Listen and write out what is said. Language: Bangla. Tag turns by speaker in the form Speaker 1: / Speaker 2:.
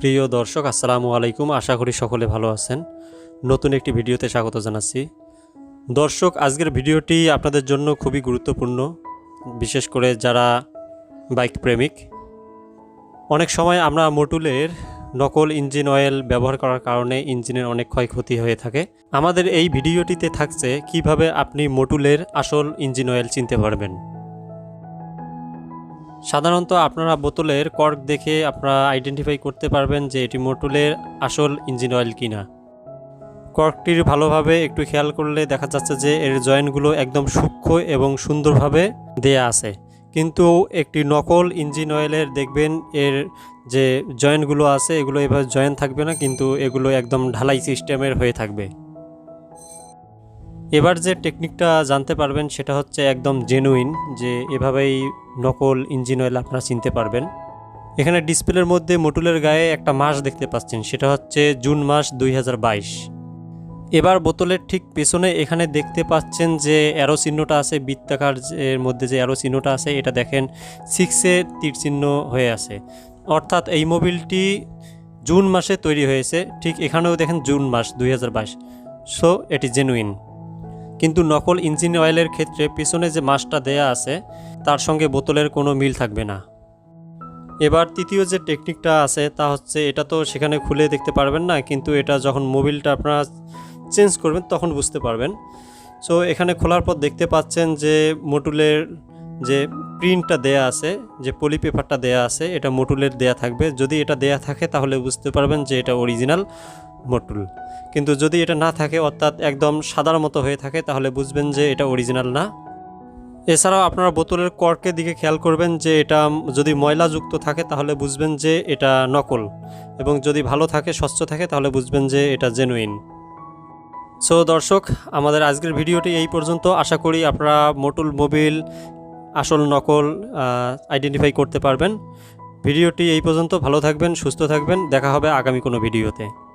Speaker 1: প্রিয় দর্শক, আসসালামু আলাইকুম। আশা করি সকলে ভালো আছেন। নতুন একটি ভিডিওতে স্বাগত জানাচ্ছি। দর্শক, আজকের ভিডিওটি আপনাদের জন্য খুবই গুরুত্বপূর্ণ, বিশেষ করে যারা বাইক প্রেমিক। অনেক সময় আমরা মোটুলের নকল ইঞ্জিন অয়েল ব্যবহার করার কারণে ইঞ্জিনের অনেক ক্ষয়ক্ষতি হয়ে থাকে। আমাদের এই ভিডিওটিতে থাকছে কীভাবে আপনি মোটুলের আসল ইঞ্জিন অয়েল চিনতে পারবেন। সাধারণত আপনারা বোতলের কর্ক দেখে আপনারা আইডেন্টিফাই করতে পারবেন যে এটি মোটুলের আসল ইঞ্জিন অয়েল কিনা। কর্কটির ভালোভাবে একটু খেয়াল করলে দেখা যাচ্ছে যে এর জয়েন্টগুলো একদম সূক্ষ্ম এবং সুন্দরভাবে দেয়া আছে। কিন্তু একটি নকল ইঞ্জিন অয়েলের দেখবেন এর যে জয়েন্টগুলো আছে, এগুলো এভাবে জয়েন্ট থাকবে না, কিন্তু এগুলো একদম ঢালাই সিস্টেমের হয়ে থাকবে। এবার যে টেকনিকটা জানতে পারবেন সেটা হচ্ছে একদম জেনুইন যে এভাবেই নকল ইঞ্জিন অয়েল আপনারা চিনতে পারবেন। এখানে ডিসপ্লের মধ্যে মোটুলের গায়ে একটা মাস দেখতে পাচ্ছেন, সেটা হচ্ছে জুন মাস দুই হাজার বাইশ। এবার বোতলের ঠিক পেছনে এখানে দেখতে পাচ্ছেন যে অ্যারো চিহ্নটা আছে বৃত্তাকার এর মধ্যে যে অ্যারো চিহ্নটা আছে, এটা দেখেন সিক্সে তীর চিহ্ন হয়ে আছে। অর্থাৎ এই মোবিলটি জুন মাসে তৈরি হয়েছে, ঠিক এখানেও দেখেন জুন মাস দুই হাজার বাইশ। সো এটি জেনুইন কিন্তু নকল ইঞ্জিন অয়েলের ক্ষেত্রে পিছনে যে মাসটা দেয়া আছে, তার সঙ্গে বোতলের কোনো মিল থাকবে না। এবার তৃতীয় যে টেকনিকটা আছে, তা হচ্ছে এটা তো সেখানে খুলে দেখতে পারবেন না, কিন্তু এটা যখন মোবিলটা আপনারা চেঞ্জ করবেন, তখন বুঝতে পারবেন। সো, এখানে খোলার পর দেখতে পাচ্ছেন যে মোটুলের যে প্রিন্টটা দেয়া আছে, যে পলি পেপারটা দেয়া আছে, এটা মোটুলের দেয়া থাকবে। যদি এটা দেয়া থাকে, তাহলে বুঝতে পারবেন যে এটা অরিজিনাল মোটুল। কিন্তু যদি এটা না থাকে, অর্থাৎ একদম সাদার মতো হয়ে থাকে, তাহলে বুঝবেন যে এটা অরিজিনাল না। এছাড়াও আপনারা বোতলের কর্কের দিকে খেয়াল করবেন যে এটা যদি ময়লাযুক্ত থাকে, তাহলে বুঝবেন যে এটা নকল। এবং যদি ভালো থাকে, স্বচ্ছ থাকে, তাহলে বুঝবেন যে এটা জেনুইন সো দর্শক, আমাদের আজকের ভিডিওটি এই পর্যন্ত। আশা করি আপনারা মোটুল মোবিল আসল নকল আইডেন্টিফাই করতে পারবেন। ভিডিওটি এই পর্যন্ত। ভালো থাকবেন, সুস্থ থাকবেন। দেখা হবে আগামী কোনো ভিডিওতে।